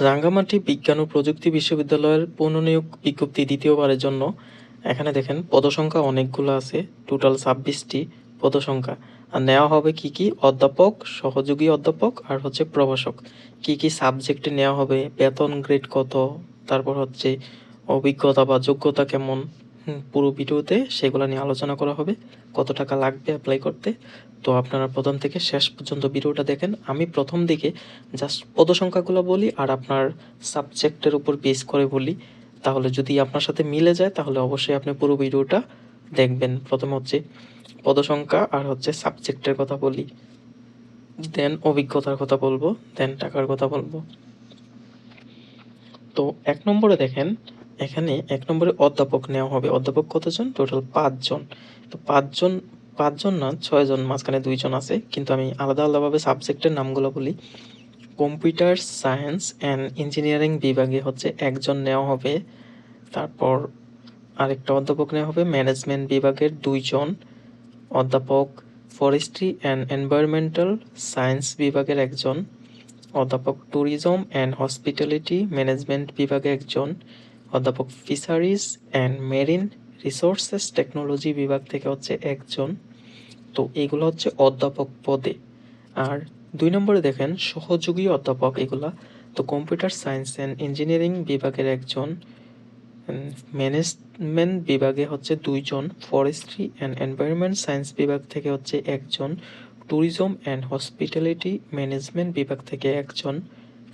রাঙ্গামাটি বিজ্ঞান ও প্রযুক্তি বিশ্ববিদ্যালয়ের পুনর্নিয়োগ বিজ্ঞপ্তি দ্বিতীয়বারের জন্য। এখানে দেখেন, পদসংখ্যা অনেকগুলো আছে টোটাল ছাব্বিশটি পদসংখ্যা। আর নেওয়া হবে কি কি? অধ্যাপক, সহযোগী অধ্যাপক আর হচ্ছে প্রভাষক। কি কি সাবজেক্টে নেওয়া হবে? বেতন গ্রেড কত? তারপর হচ্ছে অভিজ্ঞতা বা যোগ্যতা কেমন? পুরো ভিডিওতে সেগুলো নিয়ে আলোচনা করা হবে, কত টাকা লাগবে অ্যাপ্লাই করতে। তো আপনারা প্রথম থেকে শেষ পর্যন্ত ভিডিওটা দেখেন। আমি প্রথম দিকে জাস্ট পদসংখ্যাগুলো বলি আর আপনার সাবজেক্টের উপর বেস করে বলি। তাহলে যদি আপনার সাথে মিলে যায়, তাহলে অবশ্যই আপনি পুরো ভিডিওটা দেখবেন। প্রথমে হচ্ছে পদসংখ্যা আর হচ্ছে সাবজেক্টের কথা বলি। দেন অভিজ্ঞতার কথা বলব দেন টাকার কথা বলব। তো এক নম্বরে দেখেন এখানে এক নম্বরে অধ্যাপক নেওয়া হবে। অধ্যাপক কতজন? টোটাল পাঁচজন। তো পাঁচজন পাঁচজন না, ছয়জন, মাঝখানে দুইজন আছে। কিন্তু আমি আলাদা আলাদাভাবে সাবজেক্টের নামগুলো বলি। কম্পিউটার সায়েন্স অ্যান্ড ইঞ্জিনিয়ারিং বিভাগে হচ্ছে একজন নেওয়া হবে। তারপর আরেকটা অধ্যাপক নেওয়া হবে। ম্যানেজমেন্ট বিভাগের দুইজন। অধ্যাপক ফরেস্ট্রি অ্যান্ড এনভায়রনমেন্টাল সায়েন্স বিভাগের একজন। অধ্যাপক ট্যুরিজম অ্যান্ড হসপিটালিটি ম্যানেজমেন্ট বিভাগে একজন। অধ্যাপক fisheries and marine resources technology বিভাগ থেকে হচ্ছে একজন। তো এগুলো হচ্ছে অধ্যাপক পদে। আর দুই নম্বরে দেখেন, সহযোগী অধ্যাপক এগুলা। তো কম্পিউটার সায়েন্স অ্যান্ড ইঞ্জিনিয়ারিং বিভাগের একজন। ম্যানেজমেন্ট বিভাগে হচ্ছে দুইজন। ফরেস্ট্রি অ্যান্ড এনভায়রনমেন্ট সায়েন্স বিভাগ থেকে হচ্ছে একজন। ট্যুরিজম অ্যান্ড হসপিটালিটি ম্যানেজমেন্ট বিভাগ থেকে একজন।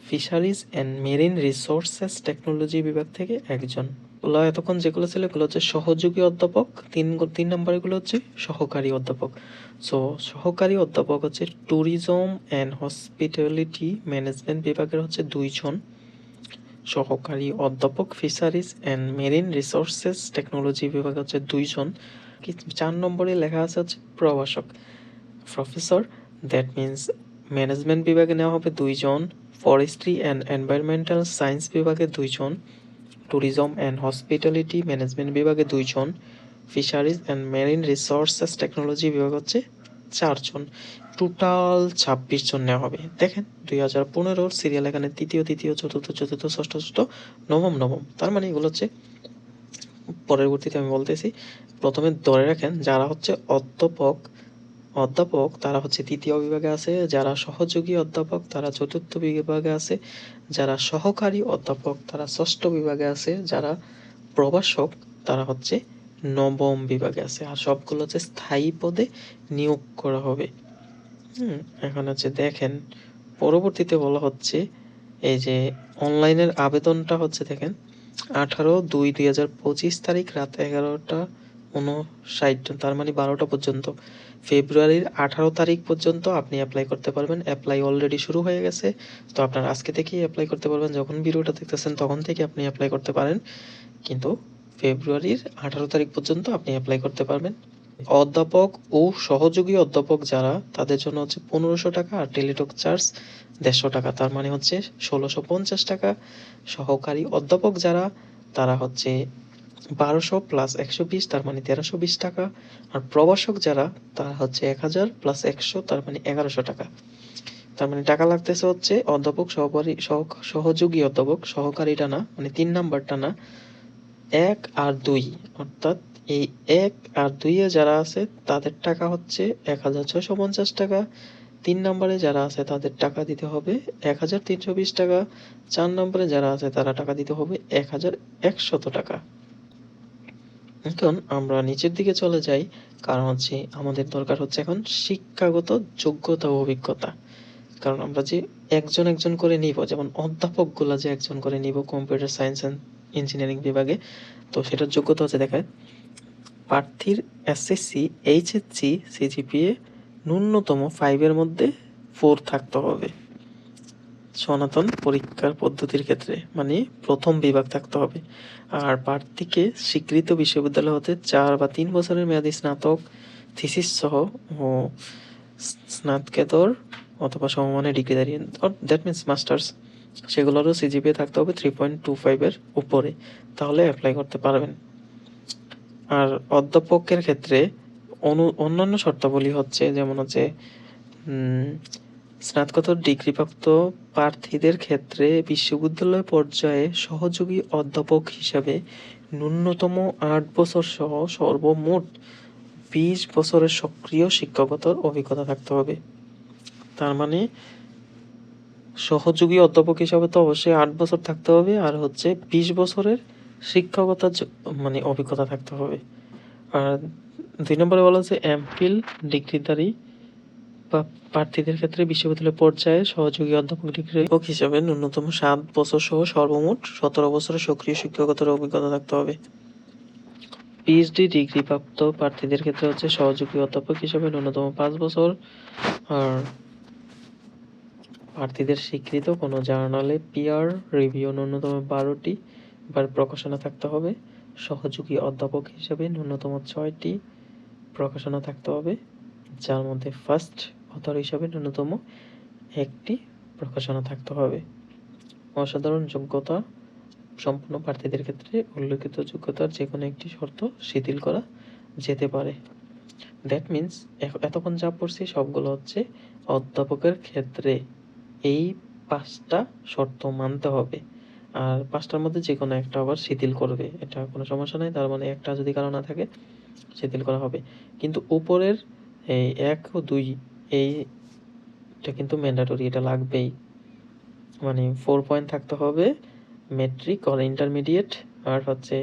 Fisheries and marine resources technology বিভাগ থেকে একজন। ওগুলো এতক্ষণ যেগুলো ছিল এগুলো হচ্ছে সহযোগী অধ্যাপক। তিন তিন নম্বরগুলো হচ্ছে সহকারী অধ্যাপক। সো সহকারী অধ্যাপক হচ্ছে ট্যুরিজম অ্যান্ড হসপিটালিটি ম্যানেজমেন্ট বিভাগের হচ্ছে দুইজন। সহকারী অধ্যাপক fisheries and marine resources technology বিভাগ হচ্ছে দুইজন। চার নম্বরে লেখা আছে হচ্ছে প্রভাষক। প্রফেসর দ্যাট মিন্স ম্যানেজমেন্ট বিভাগে নেওয়া হবে দুইজন। ফরেস্ট্রি অ্যান্ড এনভায়রনমেন্টাল সায়েন্স বিভাগে দুইজন, ট্যুরিজম অ্যান্ড হসপিটালিটি ম্যানেজমেন্ট বিভাগে দুইজন, fisheries and marine resources technology বিভাগ হচ্ছে চারজন। টোটাল ছাব্বিশ জন নেওয়া হবে। দেখেন, দুই হাজার পনেরোর সিরিয়াল এখানে তৃতীয় তৃতীয়, চতুর্থ চতুর্থ, ষষ্ঠ ষষ্ঠ, নবম নবম। তার মানে এগুলো হচ্ছে পরবর্তীতে আমি বলতেছি, প্রথমে ধরে রাখেন যারা হচ্ছে অধ্যাপক অধ্যাপক, তারা হচ্ছে তৃতীয় বিভাগে আছে, যারা সহযোগী অধ্যাপক, তারা চতুর্থ বিভাগে আছে, যারা সহকারী অধ্যাপক, তারা ষষ্ঠ বিভাগে আছে, যারা প্রভাষক, তারা হচ্ছে নবম বিভাগে আছে। আর সবগুলো হচ্ছে স্থায়ী পদে নিয়োগ করা হবে। হুম, এখন হচ্ছে দেখেন, পরবর্তীতে বলা হচ্ছে, এই যে অনলাইনের আবেদনটা হচ্ছে দেখেন, আঠারো দুই দুই হাজার পঁচিশ তারিখ রাত এগারোটা উনষাট, তার মানে বারোটা পর্যন্ত। ফেব্রুয়ারির আঠারো তারিখ পর্যন্ত আপনি অ্যাপ্লাই করতে পারবেন। অ্যাপ্লাই অলরেডি শুরু হয়ে গেছে। তো আপনার আজকে থেকেই অ্যাপ্লাই করতে পারবেন। যখন ভিডিওটা দেখতেছেন তখন থেকে আপনি অ্যাপ্লাই করতে পারেন। কিন্তু ফেব্রুয়ারির আঠারো তারিখ পর্যন্ত আপনি অ্যাপ্লাই করতে পারবেন। অধ্যাপক ও সহযোগী অধ্যাপক যারা, তাদের জন্য হচ্ছে পনেরোশো টাকা আর টেলিটক চার্জ দেড়শো টাকা। তার মানে হচ্ছে ষোলোশো পঞ্চাশ টাকা। সহকারী অধ্যাপক যারা, তারা হচ্ছে বারোশো প্লাস একশো বিশ, তার মানে তেরোশো বিশ টাকা। আর প্রবাসক যারা, তারা হচ্ছে এক হাজার প্লাস একশো, তার মানে এগারোশো টাকা। তার মানে টাকা লাগতেছে হচ্ছে অধ্যাপক সহকারী, সহ- সহযোগী অধ্যাপক সহকারীটা না মানে তিন নাম্বারটা না এক আর দুই। অর্থাৎ এই এক আর দুইয়ে যারা আছে, তাদের টাকা হচ্ছে এক হাজার ছয়শো পঞ্চাশ টাকা। তিন নম্বরে যারা আছে, তাদের টাকা দিতে হবে এক হাজার তিনশো বিশ টাকা। চার নম্বরে যারা আছে, তারা টাকা দিতে হবে এক হাজার একশত টাকা। এখন আমরা নিচের দিকে চলে যাই, কারণ হচ্ছে আমাদের দরকার হচ্ছে এখন শিক্ষাগত যোগ্যতা ও অভিজ্ঞতা। কারণ আমরা যে একজন একজন করে নিব, যেমন অধ্যাপকগুলা যে একজন করে নিব কম্পিউটার সায়েন্স অ্যান্ড ইঞ্জিনিয়ারিং বিভাগে, তো সেটার যোগ্যতা হচ্ছে দেখায় প্রার্থীর এসএসসি, এইচএসসি, সিজিপিএ, ন্যূনতম ফাইভের মধ্যে ফোর থাকতে হবে। সনাতন পরীক্ষার পদ্ধতির ক্ষেত্রে মানে প্রথম বিভাগ থাকতে হবে। আর প্রার্থীকে স্বীকৃত বিশ্ববিদ্যালয় হতে চার বা তিন বছরের মেয়াদী স্নাতক থিসিস সহ, ও স্নাতকেতর অথবা সমমানের ডিগ্রিধারী দ্যাট মিন্স মাস্টার্স সেগুলোরও সিজিপিএ থাকতে হবে থ্রি পয়েন্ট টু ফাইভের উপরে। তাহলে অ্যাপ্লাই করতে পারবেন। আর অধ্যাপকের ক্ষেত্রে অনু, অন্যান্য শর্তাবলী হচ্ছে যেমন হচ্ছে স্নাতকোত্তর ডিগ্রিপ্রাপ্ত প্রার্থীদের ক্ষেত্রে বিশ্ববিদ্যালয় পর্যায়ে সহযোগী অধ্যাপক হিসাবে ন্যূনতম আট বছর সহ সর্বমোট বিশ বছরের সক্রিয় শিক্ষকতার অভিজ্ঞতা থাকতে হবে। তার মানে সহযোগী অধ্যাপক হিসাবে তো অবশ্যই আট বছর থাকতে হবে আর হচ্ছে বিশ বছরের শিক্ষকতার মানে অভিজ্ঞতা থাকতে হবে। আর দুই নম্বরে বলা হচ্ছে এমফিল ডিগ্রিধারী প্রার্থীদের ক্ষেত্রে বিশ্ববিদ্যালয় পর্যায়ে সহযোগী অধ্যাপক ডিগ্রি হিসাবে ন্যূনতম সাত বছর সহ সর্বমোট সতেরো বছরের সক্রিয় শিক্ষকতার অভিজ্ঞতা থাকতে হবে। পিএইচডি ডিগ্রি প্রাপ্ত প্রার্থীদের ক্ষেত্রে হচ্ছে সহযোগী অধ্যাপক হিসাবে ন্যূনতম পাঁচ বছর। আর প্রার্থীদের স্বীকৃত কোনো জার্নালে পিয়ার রিভিউ ন্যূনতম বারোটি বার প্রকাশনা থাকতে হবে। সহযোগী অধ্যাপক হিসেবে ন্যূনতম ছয়টি প্রকাশনা থাকতে হবে, যার মধ্যে ফার্স্ট অথর হিসাবে ন্যূনতম একটি প্রকাশনা থাকতে হবে। অসাধারণ যোগ্যতা সম্পন্ন প্রার্থীদের ক্ষেত্রে উল্লেখিত যোগ্যতার যে কোনো একটি শর্ত শিথিল করা যেতে পারে। দ্যাট মিন্স এতক্ষণ যা পড়ছি সবগুলো হচ্ছে অধ্যাপকের ক্ষেত্রে এই পাঁচটা শর্ত মানতে হবে। আর পাঁচটার মধ্যে যে কোনো একটা আবার শিথিল করবে, এটা কোনো সমস্যা নাই। তার মানে একটা যদি কারও না থাকে, শিথিল করা হবে। কিন্তু উপরের এই এক ও দুই এইটা কিন্তু ম্যান্ডাটরি এটা লাগবেই। মানে ফোর পয়েন্ট থাকতে হবে মেট্রিক আর ইন্টারমিডিয়েট আর হচ্ছে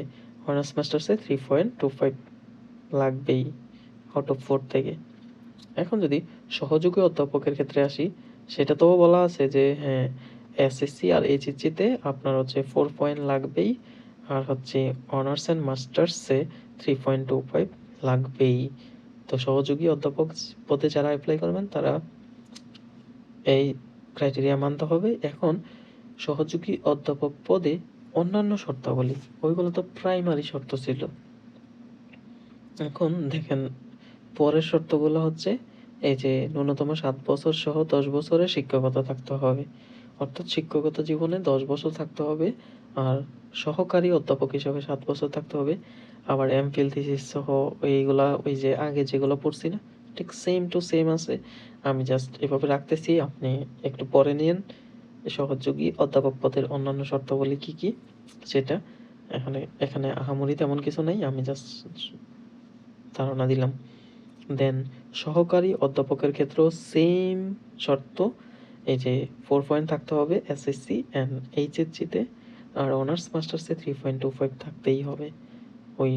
অনার্স মাস্টার্সে থ্রি পয়েন্ট টু ফাইভ লাগবেই আউট অফ ফোর থেকে। এখন যদি সহযোগী অধ্যাপকের ক্ষেত্রে আসি, সেটা তো বলা আছে যে হ্যাঁ এসএসসি আর এইচএসসিতে আপনার হচ্ছে ফোর পয়েন্ট লাগবেই, আর হচ্ছে অনার্স অ্যান্ড মাস্টার্সে থ্রি পয়েন্ট টু ফাইভ লাগবেই। তো সহযোগী অধ্যাপক পদে যারা অ্যাপ্লাই করবেন, তারা এই ক্রাইটেরিয়া মানতে হবে। এখন সহযোগী অধ্যাপক পদে অন্যান্য শর্তাবলী, ওইগুলো তো প্রাইমারি শর্ত ছিল। এখন দেখেন, পরের শর্তগুলো হচ্ছে এই যে ন্যূনতম সাত বছর সহ দশ বছরের শিক্ষকতা থাকতে হবে। অর্থাৎ শিক্ষকতা জীবনে দশ বছর থাকতে হবে আর সহকারী অধ্যাপক হিসাবে সাত বছর থাকতে হবে। আবার এমফিল থিসিস সহ এইগুলা, ওই যে আগে যেগুলো পড়ছি না, ঠিক সেম টু সেম আছে। আমি জাস্ট এভাবে রাখতেছি, আপনি একটু পরে নিন। সহযোগী অধ্যাপক পদের অন্যান্য শর্তাবলী কি কি? সেটা এখানে এখানে আহামরি তেমন কিছু নেই, আমি জাস্ট ধারণা দিলাম। দেন সহকারী অধ্যাপকের ক্ষেত্রেও সেম শর্ত, এই যে ফোর পয়েন্ট থাকতে হবে এসএসসি অ্যান্ড এইচএসসিতে আর অনার্স মাস্টার্সে থ্রি পয়েন্ট টু ফাইভ থাকতেই হবে। ওই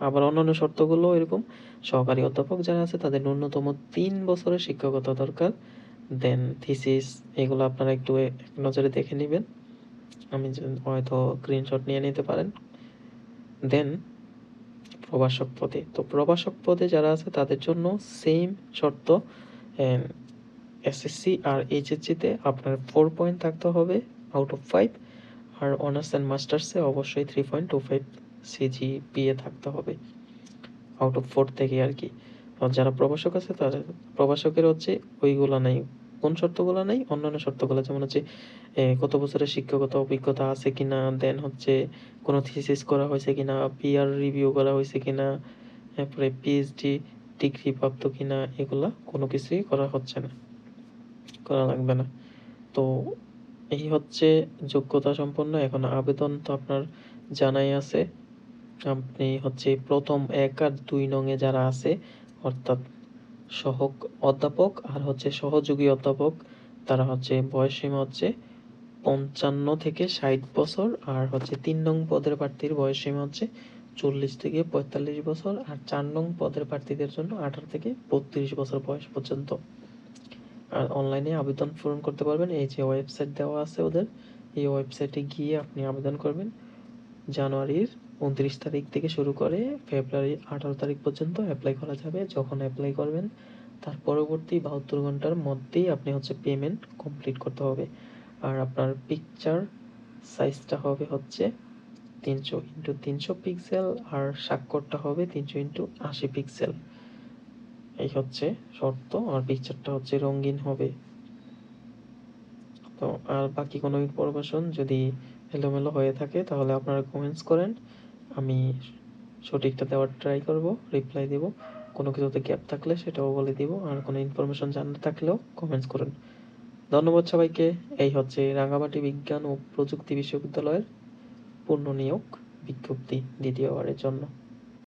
আবার অন্যান্য শর্তগুলো এরকম। সহকারী অধ্যাপক যারা আছে, তাদের ন্যূনতম তিন বছরের শিক্ষকতা দরকার। দেন থিসিস এগুলো আপনারা একটু এক নজরে দেখে নেবেন। আমি হয়তো স্ক্রিনশট নিয়ে নিতে পারেন। দেন প্রভাষক পদে। তো প্রভাষক পদে যারা আছে, তাদের জন্য সেম শর্ত। এসএসসি আর এইচএসসিতে আপনার ফোর পয়েন্ট থাকতে হবে আউট অফ ফাইভ আর অনার্স অ্যান্ড মাস্টার্সে অবশ্যই three point two five CGPA থাকতে হবে। আউট অফ ফোর থেকে আর কি। যারা প্রভাষক আছে তাদের প্রভাষকের হচ্ছে ওইগুলো নাই। কোন শর্তগুলো নাই? অন্যান্য শর্তগুলো। যেমন হচ্ছে কত বছরের শিক্ষকতা অভিজ্ঞতা আছে কিনা? দেন হচ্ছে, কোনো থিসিস করা হয়েছে কিনা? পিআর রিভিউ করা হয়েছে কিনা? তারপরে পিএইচডি ডিগ্রি প্রাপ্ত কিনা? এগুলা কোনো কিছুই করা হচ্ছে না। করা লাগবে না। তো এই হচ্ছে যোগ্যতা সম্পন্ন। এখন আবেদন তো আপনার জানাই আছে। আপনি হচ্ছে প্রথম এক আর দুই নঙে যারা আছে, অর্থাৎ সহ অধ্যাপক আর হচ্ছে সহযোগী অধ্যাপক, তারা হচ্ছে বয়সসীমা হচ্ছে পঞ্চান্ন থেকে ষাট বছর আর হচ্ছে তিন নং পদের প্রার্থীর বয়সসীমা হচ্ছে চল্লিশ থেকে পঁয়তাল্লিশ বছর আর চার নং পদের প্রার্থীদের জন্য আঠারো থেকে বত্রিশ বছর বয়স পর্যন্ত। আর অনলাইনে আবেদন পূরণ করতে পারবেন, এই যে ওয়েবসাইট দেওয়া আছে ওদের, এই ওয়েবসাইটে গিয়ে আপনি আবেদন করবেন। জানুয়ারির উনত্রিশ তারিখ থেকে শুরু করে ফেব্রুয়ারি আঠারো তারিখ পর্যন্ত অ্যাপ্লাই করা যাবে। যখন অ্যাপ্লাই করবেন, তার পরবর্তী বাহাত্তর ঘণ্টার মধ্যেই আপনি হচ্ছে পেমেন্ট কমপ্লিট করতে হবে। আর আপনার পিকচার সাইজটা হবে হচ্ছে তিনশো ইন্টু তিনশো পিক্সেল আর স্বাক্ষরটা হবে তিনশো ইন্টু আশি পিক্সেল এই হচ্ছে শর্ত। আর পিকচারটা হচ্ছে রঙিন হবে। তো আর বাকি কোনো ইনফরমেশন যদি এলোমেলো হয়ে থাকে, তাহলে আপনারা কমেন্টস করেন। আমি সঠিকটা দেওয়ার ট্রাই করব রিপ্লাই দেব। কোনো কিছুতে গ্যাপ থাকলে সেটাও বলে দিব, আর কোনো ইনফরমেশন জানতে থাকলেও কমেন্টস করুন। ধন্যবাদ সবাইকে। এই হচ্ছে রাঙ্গামাটি বিজ্ঞান ও প্রযুক্তি বিশ্ববিদ্যালয়ের পূর্ণ নিয়োগ বিজ্ঞপ্তি দ্বিতীয়বারের জন্য।